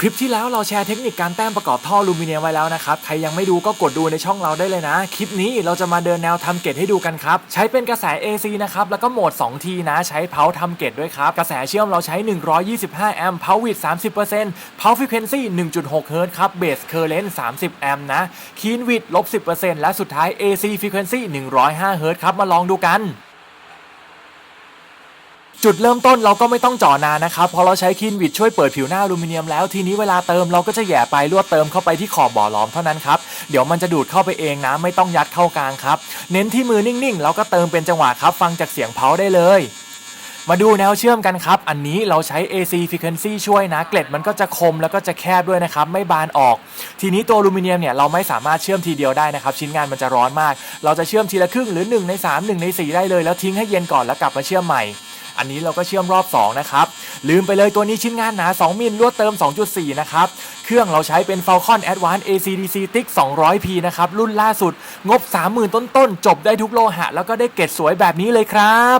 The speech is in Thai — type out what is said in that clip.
คลิปที่แล้วเราแชร์เทคนิคการแต้มประกอบท่อลูมิเนียมไว้แล้วนะครับ ใครยังไม่ดูก็กดดูในช่องเราได้เลยนะ คลิปนี้เราจะมาเดินแนวทำเกตให้ดูกันครับ ใช้เป็นกระแส AC นะครับ แล้วก็โหมด 2T นะ ใช้เพาทำเกตด้วยครับ กระแสเชื่อมเราใช้ 125 แอมป์เพาวิด30%เพาฟ r ีเควนซี่1.6 เฮิร์ตครับเบสเคอร์เรนต์30 แอมป์นะคีนวิดลบ 10%และสุดท้าย AC ฟ r ีเควนซี่105 เฮิร์ตครับมาลองดูกัน จุดเริ่มต้นเราก็ไม่ต้องเจ่อนานนะครับเพราะเราใช้คินวิดช่วยเปิดผิวหน้าอลูมิเนียมแล้วทีนี้เวลาเติมเราก็จะแหย่ไปลวดเติมเข้าไปที่ขอบบ่อล้อมเท่านั้นครับเดี๋ยวมันจะดูดเข้าไปเองนะไม่ต้องยัดเข้ากลางครับเน้นที่มือนิ่งๆแล้วก็เติมเป็นจังหวะครับ ฟังจากเสียงเพาได้เลยมาดูแนวเชื่อมกันครับ อันนี้เราใช้ AC frequency ช่วยนะ เกล็ดมันก็จะคมแล้วก็จะแคบด้วยนะครับ ไม่บานออก ทีนี้ตัวอลูมิเนียมเนี่ยเราไม่สามารถเชื่อมทีเดียวได้นะครับ ชิ้นงานมันจะร้อนมาก เราจะเชื่อมทีละครึ่งหรือ 1 ใน 3 1 ใน 4 ได้เลย แล้วทิ้งให้เย็นก่อนแล้วกลับมาเชื่อมใหม่ อันนี้เราก็เชื่อมรอบ 2 นะครับ ลืมไปเลยตัวนี้ชิ้นงานหนา 2 มิลลวดเติม 2.4 นะครับ เครื่องเราใช้เป็น Falcon Advance ACDC TIC 200P นะครับ รุ่นล่าสุดงบ 30,000 ต้นๆ จบได้ทุกโลหะ แล้วก็ได้เกรดสวยแบบนี้เลยครับ